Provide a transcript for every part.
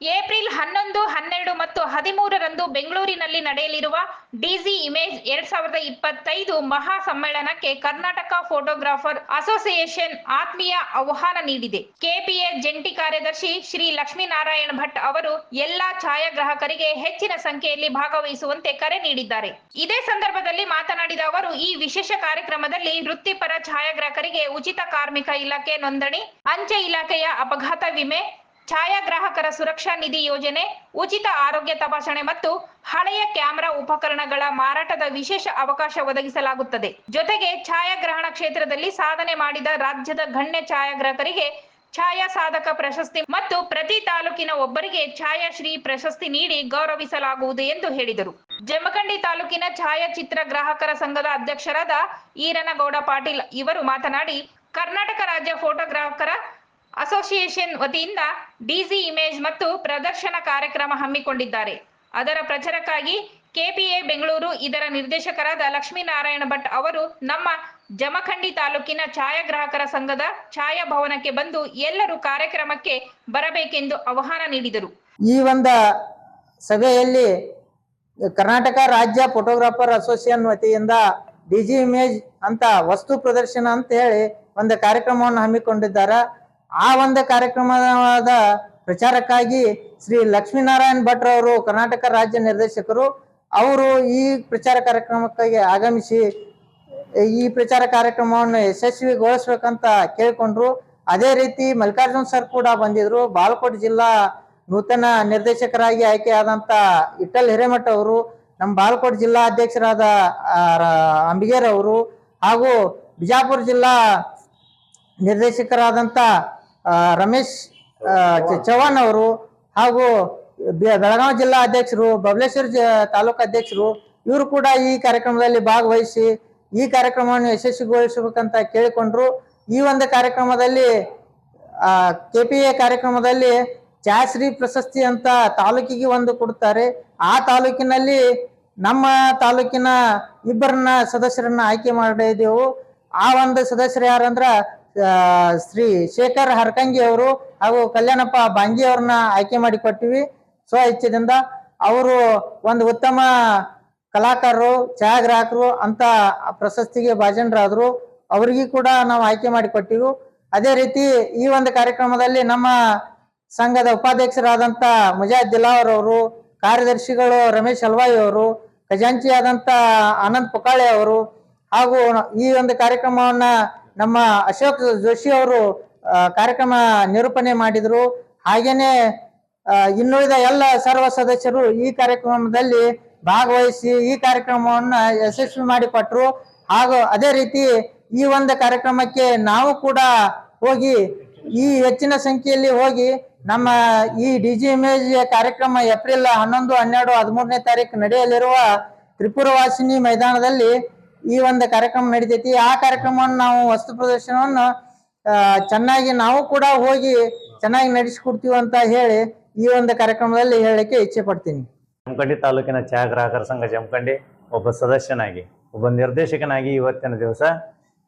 April ಹನ್ನೊಂದು, ಹನ್ನೆರಡು ಮತ್ತು ಹದಿಮೂರರಂದು ಬೆಂಗಳೂರಿನಲ್ಲಿ ನಡೆಯಲಿರುವ ಡಿಜಿ ಇಮೇಜ್ ಎರಡ್ ಸಾವಿರದ ಇಪ್ಪತ್ತೈದು ಮಹಾ ಸಮ್ಮೇಳನಕ್ಕೆ ಕರ್ನಾಟಕ ಫೋಟೋಗ್ರಾಫರ್ ಅಸೋಸಿಯೇಷನ್ ಆತ್ಮೀಯ ಆಹ್ವಾನ ನೀಡಿದೆ. ಕೆಪಿಎ ಜಂಟಿ ಕಾರ್ಯದರ್ಶಿ ಶ್ರೀ ಲಕ್ಷ್ಮೀನಾರಾಯಣ ಭಟ್ ಅವರು ಎಲ್ಲಾ ಛಾಯಾಗ್ರಾಹಕರಿಗೆ ಹೆಚ್ಚಿನ ಸಂಖ್ಯೆಯಲ್ಲಿ ಭಾಗವಹಿಸುವಂತೆ ಕರೆ ನೀಡಿದ್ದಾರೆ. ಇದೇ ಸಂದರ್ಭದಲ್ಲಿ ಮಾತನಾಡಿದ ಅವರು, ಈ ವಿಶೇಷ ಕಾರ್ಯಕ್ರಮದಲ್ಲಿ ವೃತ್ತಿಪರ ಛಾಯಾಗ್ರಾಹಕರಿಗೆ ಉಚಿತ ಕಾರ್ಮಿಕ ಇಲಾಖೆ ನೋಂದಣಿ, ಅಂಚೆ ಇಲಾಖೆಯ ಅಪಘಾತ ವಿಮೆ ಛಾಯಾಗ್ರಾಹಕರ ಸುರಕ್ಷಾ ನಿಧಿ ಯೋಜನೆ, ಉಚಿತ ಆರೋಗ್ಯ ತಪಾಸಣೆ ಮತ್ತು ಹಳೆಯ ಕ್ಯಾಮೆರಾ ಉಪಕರಣಗಳ ಮಾರಾಟದ ವಿಶೇಷ ಅವಕಾಶ ಒದಗಿಸಲಾಗುತ್ತದೆ. ಜೊತೆಗೆ ಛಾಯಾಗ್ರಹಣ ಕ್ಷೇತ್ರದಲ್ಲಿ ಸಾಧನೆ ಮಾಡಿದ ರಾಜ್ಯದ ಗಣ್ಯ ಛಾಯಾಗ್ರಾಹಕರಿಗೆ ಛಾಯಾ ಸಾಧಕ ಪ್ರಶಸ್ತಿ ಮತ್ತು ಪ್ರತಿ ತಾಲೂಕಿನ ಒಬ್ಬರಿಗೆ ಛಾಯಾಶ್ರೀ ಪ್ರಶಸ್ತಿ ನೀಡಿ ಗೌರವಿಸಲಾಗುವುದು ಎಂದು ಹೇಳಿದರು. ಜಮಖಂಡಿ ತಾಲೂಕಿನ ಛಾಯಾಚಿತ್ರ ಗ್ರಾಹಕರ ಸಂಘದ ಅಧ್ಯಕ್ಷರಾದ ಈರನಗೌಡ ಪಾಟೀಲ್ ಇವರು ಮಾತನಾಡಿ, ಕರ್ನಾಟಕ ರಾಜ್ಯ ಫೋಟೋಗ್ರಾಹಕರ ಅಸೋಸಿಯೇಷನ್ ವತಿಯಿಂದ ಡಿಸಿ ಇಮೇಜ್ ಮತ್ತು ಪ್ರದರ್ಶನ ಕಾರ್ಯಕ್ರಮ ಹಮ್ಮಿಕೊಂಡಿದ್ದಾರೆ. ಅದರ ಪ್ರಚಾರಕ್ಕಾಗಿ ಕೆಪಿಎ ಬೆಂಗಳೂರು ಇದರ ನಿರ್ದೇಶಕರಾದ ಲಕ್ಷ್ಮೀನಾರಾಯಣ ಭಟ್ ಅವರು ನಮ್ಮ ಜಮಖಂಡಿ ತಾಲೂಕಿನ ಛಾಯಾಗ್ರಾಹಕರ ಸಂಘದ ಛಾಯಾ ಭವನಕ್ಕೆ ಬಂದು ಎಲ್ಲರೂ ಕಾರ್ಯಕ್ರಮಕ್ಕೆ ಬರಬೇಕೆಂದು ಆಹ್ವಾನ ನೀಡಿದರು. ಈ ಒಂದು ಸಭೆಯಲ್ಲಿ ಕರ್ನಾಟಕ ರಾಜ್ಯ ಫೋಟೋಗ್ರಾಫರ್ ಅಸೋಸಿಯೇಷನ್ ವತಿಯಿಂದ ಡಿಜಿ ಇಮೇಜ್ ಅಂತ ವಸ್ತು ಪ್ರದರ್ಶನ ಅಂತ ಹೇಳಿ ಒಂದು ಕಾರ್ಯಕ್ರಮವನ್ನು ಹಮ್ಮಿಕೊಂಡಿದ್ದಾರೆ. ಆ ಒಂದು ಕಾರ್ಯಕ್ರಮದ ಪ್ರಚಾರಕ್ಕಾಗಿ ಶ್ರೀ ಲಕ್ಷ್ಮೀನಾರಾಯಣ್ ಭಟ್ ಅವರು ಕರ್ನಾಟಕ ರಾಜ್ಯ ನಿರ್ದೇಶಕರು ಅವರು ಈ ಪ್ರಚಾರ ಕಾರ್ಯಕ್ರಮಕ್ಕಾಗಿ ಆಗಮಿಸಿ ಈ ಪ್ರಚಾರ ಕಾರ್ಯಕ್ರಮವನ್ನು ಯಶಸ್ವಿಗೊಳಿಸ್ಬೇಕಂತ ಕೇಳಿಕೊಂಡ್ರು. ಅದೇ ರೀತಿ ಮಲ್ಲಿಕಾರ್ಜುನ್ ಸರ್ ಕೂಡ ಬಂದಿದ್ರು. ಬಾಲಕೋಟ್ ಜಿಲ್ಲಾ ನೂತನ ನಿರ್ದೇಶಕರಾಗಿ ಆಯ್ಕೆಯಾದಂತ ಇಟ್ಟಲ್ ಹಿರೇಮಠ ಅವರು ನಮ್ಮ ಬಾಲಕೋಟ್ ಜಿಲ್ಲಾ ಅಧ್ಯಕ್ಷರಾದ ಅಂಬಿಗೇರ್ ಅವರು ಹಾಗೂ ಬಿಜಾಪುರ ಜಿಲ್ಲಾ ನಿರ್ದೇಶಕರಾದಂತ ಆ, ರಮೇಶ್ ಚೌಹಾಣ್ ಅವರು ಹಾಗೂ ಬೆಳಗಾವಿ ಜಿಲ್ಲಾ ಅಧ್ಯಕ್ಷರು, ಬಬಲೇಶ್ವರ ತಾಲೂಕು ಅಧ್ಯಕ್ಷರು, ಇವರು ಕೂಡ ಈ ಕಾರ್ಯಕ್ರಮದಲ್ಲಿ ಭಾಗವಹಿಸಿ ಈ ಕಾರ್ಯಕ್ರಮವನ್ನು ಯಶಸ್ವಿಗೊಳಿಸಬೇಕಂತ ಕೇಳಿಕೊಂಡ್ರು. ಈ ಒಂದು ಕಾರ್ಯಕ್ರಮದಲ್ಲಿ ಕೆ ಪಿ ಎ ಕಾರ್ಯಕ್ರಮದಲ್ಲಿ ಚಾಶ್ರೀ ಪ್ರಶಸ್ತಿ ಅಂತ ತಾಲೂಕಿಗೆ ಒಂದು ಕೊಡ್ತಾರೆ. ಆ ತಾಲೂಕಿನಲ್ಲಿ ನಮ್ಮ ತಾಲೂಕಿನ ಇಬ್ಬರನ್ನ ಸದಸ್ಯರನ್ನ ಆಯ್ಕೆ ಮಾಡಿದೆವು. ಆ ಒಂದು ಸದಸ್ಯರು ಯಾರಂದ್ರ ಶ್ರೀ ಶೇಖರ್ ಹರ್ಕಂಗಿ ಅವರು ಹಾಗೂ ಕಲ್ಯಾಣಪ್ಪ ಬಾಂಗಿ ಅವ್ರನ್ನ ಆಯ್ಕೆ ಮಾಡಿ ಕೊಟ್ಟಿವಿ. ಸ್ವ ಇಚ್ಛೆದಿಂದ ಅವರು ಒಂದು ಉತ್ತಮ ಕಲಾಕಾರರು, ಛಾಯಾಗ್ರಾಹಕರು ಅಂತ ಪ್ರಶಸ್ತಿಗೆ ಭಾಜನರಾದರು. ಅವರಿಗೂ ಕೂಡ ನಾವು ಆಯ್ಕೆ ಮಾಡಿ ಕೊಟ್ಟಿವು. ಅದೇ ರೀತಿ ಈ ಒಂದು ಕಾರ್ಯಕ್ರಮದಲ್ಲಿ ನಮ್ಮ ಸಂಘದ ಉಪಾಧ್ಯಕ್ಷರಾದಂಥ ಮುಜಾದ್ ದಿಲಾವರ್ ಅವರು, ಕಾರ್ಯದರ್ಶಿಗಳು ರಮೇಶ್ ಅಲ್ವಾಯಿ ಅವರು, ಖಜಾಂಚಿಯಾದಂಥ ಆನಂದ್ ಪುಕಾಳೆ ಅವರು ಹಾಗೂ ಈ ಒಂದು ಕಾರ್ಯಕ್ರಮವನ್ನ ನಮ್ಮ ಅಶೋಕ್ ಜೋಶಿ ಅವರು ಕಾರ್ಯಕ್ರಮ ನಿರೂಪಣೆ ಮಾಡಿದರು. ಹಾಗೇನೆ ಇನ್ನುಳಿದ ಎಲ್ಲ ಸರ್ವ ಸದಸ್ಯರು ಈ ಕಾರ್ಯಕ್ರಮದಲ್ಲಿ ಭಾಗವಹಿಸಿ ಈ ಕಾರ್ಯಕ್ರಮವನ್ನು ಯಶಸ್ವಿ ಮಾಡಿಕೊಟ್ರು. ಹಾಗೂ ಅದೇ ರೀತಿ ಈ ಒಂದು ಕಾರ್ಯಕ್ರಮಕ್ಕೆ ನಾವು ಕೂಡ ಹೋಗಿ, ಈ ಹೆಚ್ಚಿನ ಸಂಖ್ಯೆಯಲ್ಲಿ ಹೋಗಿ ನಮ್ಮ ಈ ಡಿ ಜಿ ಇಮೇಜ್ ಕಾರ್ಯಕ್ರಮ ಏಪ್ರಿಲ್ ಹನ್ನೊಂದು, ಹನ್ನೆರಡು, ಹದಿಮೂರನೇ ತಾರೀಕು ನಡೆಯಲಿರುವ ತ್ರಿಪುರವಾಸಿನಿ ಮೈದಾನದಲ್ಲಿ ಈ ಒಂದು ಕಾರ್ಯಕ್ರಮ ನಡಿತೈತಿ. ಆ ಕಾರ್ಯಕ್ರಮವನ್ನು ನಾವು ವಸ್ತು ಪ್ರದರ್ಶನವನ್ನು ಚೆನ್ನಾಗಿ ನಾವು ಕೂಡ ಹೋಗಿ ಚೆನ್ನಾಗಿ ನಡೆಸಿಕೊಡ್ತೀವಿ ಅಂತ ಹೇಳಿ ಈ ಒಂದು ಕಾರ್ಯಕ್ರಮದಲ್ಲಿ ಹೇಳಕ್ಕೆ ಇಚ್ಛೆ ಪಡ್ತೀನಿ. ಜಮಖಂಡಿ ತಾಲೂಕಿನ ಛಾಯಾಗ್ರಾಹಕರ ಸಂಘ ಜಮಖಂಡಿ ಒಬ್ಬ ಸದಸ್ಯನಾಗಿ, ಒಬ್ಬ ನಿರ್ದೇಶಕನಾಗಿ ಇವತ್ತಿನ ದಿವಸ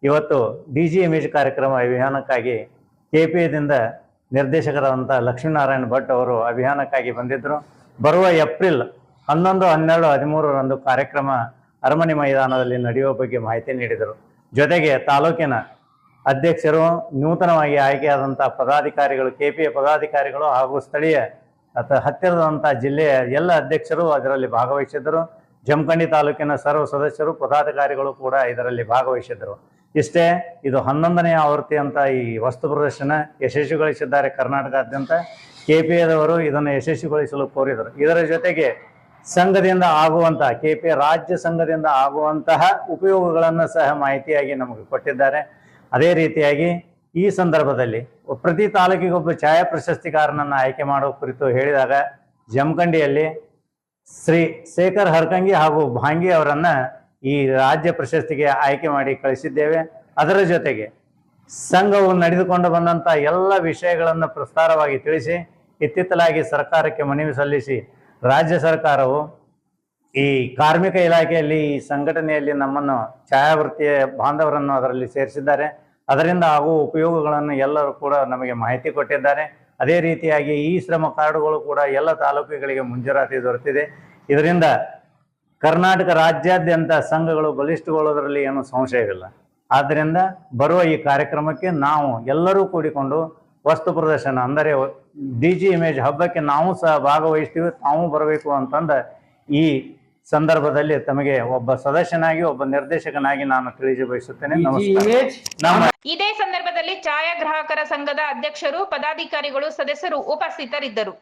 ಇವತ್ತು ಡಿ ಜಿ ಇಮೇಜ್ ಕಾರ್ಯಕ್ರಮ ಅಭಿಯಾನಕ್ಕಾಗಿ ಕೆ ಪಿ ಎದಿಂದ ನಿರ್ದೇಶಕರಾದಂಥ ಲಕ್ಷ್ಮೀನಾರಾಯಣ ಭಟ್ ಅವರು ಅಭಿಯಾನಕ್ಕಾಗಿ ಬಂದಿದ್ದರು ಬರುವ ಏಪ್ರಿಲ್ ಹನ್ನೊಂದು, ಹನ್ನೆರಡು, ಹದಿಮೂರರಂದು ಕಾರ್ಯಕ್ರಮ ಅರಮನೆ ಮೈದಾನದಲ್ಲಿ ನಡೆಯುವ ಬಗ್ಗೆ ಮಾಹಿತಿ ನೀಡಿದರು. ಜೊತೆಗೆ ತಾಲೂಕಿನ ಅಧ್ಯಕ್ಷರು ನೂತನವಾಗಿ ಆಯ್ಕೆಯಾದಂಥ ಪದಾಧಿಕಾರಿಗಳು ಕೆ ಪಿ ಎ ಪದಾಧಿಕಾರಿಗಳು ಹಾಗೂ ಸ್ಥಳೀಯ ಅಥವಾ ಹತ್ತಿರದಂಥ ಜಿಲ್ಲೆಯ ಎಲ್ಲ ಅಧ್ಯಕ್ಷರು ಅದರಲ್ಲಿ ಭಾಗವಹಿಸಿದ್ದರು. ಜಮಖಂಡಿ ತಾಲೂಕಿನ ಸರ್ವ ಸದಸ್ಯರು, ಪದಾಧಿಕಾರಿಗಳು ಕೂಡ ಇದರಲ್ಲಿ ಭಾಗವಹಿಸಿದ್ದರು. ಇಷ್ಟೇ, ಇದು ಹನ್ನೊಂದನೆಯ ಆವೃತ್ತಿ ಅಂತ ಈ ವಸ್ತು ಪ್ರದರ್ಶನ ಯಶಸ್ವಿಗೊಳಿಸಿದ್ದಾರೆ ಕರ್ನಾಟಕಾದ್ಯಂತ ಕೆ ಪಿ ಎದವರು ಇದನ್ನು ಯಶಸ್ವಿಗೊಳಿಸಲು ಕೋರಿದರು. ಇದರ ಜೊತೆಗೆ ಸಂಘದಿಂದ ಆಗುವಂತಹ, ಕೆ ಪಿ ರಾಜ್ಯ ಸಂಘದಿಂದ ಆಗುವಂತಹ ಉಪಯೋಗಗಳನ್ನು ಸಹ ಮಾಹಿತಿಯಾಗಿ ನಮಗೆ ಕೊಟ್ಟಿದ್ದಾರೆ. ಅದೇ ರೀತಿಯಾಗಿ ಈ ಸಂದರ್ಭದಲ್ಲಿ ಪ್ರತಿ ತಾಲೂಕಿಗೊಬ್ಬ ಛಾಯಾ ಪ್ರಶಸ್ತಿಗಾರನನ್ನು ಆಯ್ಕೆ ಮಾಡುವ ಕುರಿತು ಹೇಳಿದಾಗ ಜಮಖಂಡಿಯಲ್ಲಿ ಶ್ರೀ ಶೇಖರ್ ಹರ್ಕಂಗಿ ಹಾಗೂ ಭಾಂಗಿ ಅವರನ್ನು ಈ ರಾಜ್ಯ ಪ್ರಶಸ್ತಿಗೆ ಆಯ್ಕೆ ಮಾಡಿ ಕಳಿಸಿದ್ದೇವೆ. ಅದರ ಜೊತೆಗೆ ಸಂಘವು ನಡೆದುಕೊಂಡು ಬಂದಂಥ ಎಲ್ಲ ವಿಷಯಗಳನ್ನು ಪ್ರಸ್ತಾರವಾಗಿ ತಿಳಿಸಿ, ಇತ್ತಿತ್ತಲಾಗಿ ಸರ್ಕಾರಕ್ಕೆ ಮನವಿ ಸಲ್ಲಿಸಿ ರಾಜ್ಯ ಸರ್ಕಾರವು ಈ ಕಾರ್ಮಿಕ ಇಲಾಖೆಯಲ್ಲಿ ಈ ಸಂಘಟನೆಯಲ್ಲಿ ನಮ್ಮನ್ನು ಛಾಯಾವೃತ್ತಿಯ ಬಾಂಧವರನ್ನು ಅದರಲ್ಲಿ ಸೇರಿಸಿದ್ದಾರೆ. ಅದರಿಂದ ಆಗುವ ಉಪಯೋಗಗಳನ್ನು ಎಲ್ಲರೂ ಕೂಡ ನಮಗೆ ಮಾಹಿತಿ ಕೊಟ್ಟಿದ್ದಾರೆ. ಅದೇ ರೀತಿಯಾಗಿ ಈ ಶ್ರಮ ಕಾರ್ಡುಗಳು ಕೂಡ ಎಲ್ಲ ತಾಲೂಕುಗಳಿಗೆ ಮುಂಜರಾತಿ ದೊರೆತಿದೆ. ಇದರಿಂದ ಕರ್ನಾಟಕ ರಾಜ್ಯಾದ್ಯಂತ ಸಂಘಗಳು ಬಲಿಷ್ಠಗೊಳ್ಳೋದರಲ್ಲಿ ಏನು ಸಂಶಯವಿಲ್ಲ. ಆದ್ದರಿಂದ ಬರುವ ಈ ಕಾರ್ಯಕ್ರಮಕ್ಕೆ ನಾವು ಎಲ್ಲರೂ ಕೂಡಿಕೊಂಡು ವಸ್ತು ಪ್ರದರ್ಶನ, ಅಂದರೆ ಡಿ ಜಿ ಇಮೇಜ್ ಹಬ್ಬಕ್ಕೆ ನಾವು ಸಹ ಭಾಗವಹಿಸ್ತೀವಿ ತಾವು ಬರಬೇಕು ಅಂತಂದ ಈ ಸಂದರ್ಭದಲ್ಲಿ ತಮಗೆ ಒಬ್ಬ ಸದಸ್ಯನಾಗಿ ಒಬ್ಬ ನಿರ್ದೇಶಕನಾಗಿ ನಾನು ತಿಳಿಸಿ ಬಯಸುತ್ತೇನೆ. ನಮಸ್ಕಾರ. ಇದೇ ಸಂದರ್ಭದಲ್ಲಿ ಛಾಯಾಗ್ರಾಹಕರ ಸಂಘದ ಅಧ್ಯಕ್ಷರು ಪದಾಧಿಕಾರಿಗಳು ಸದಸ್ಯರು ಉಪಸ್ಥಿತರಿದ್ದರು.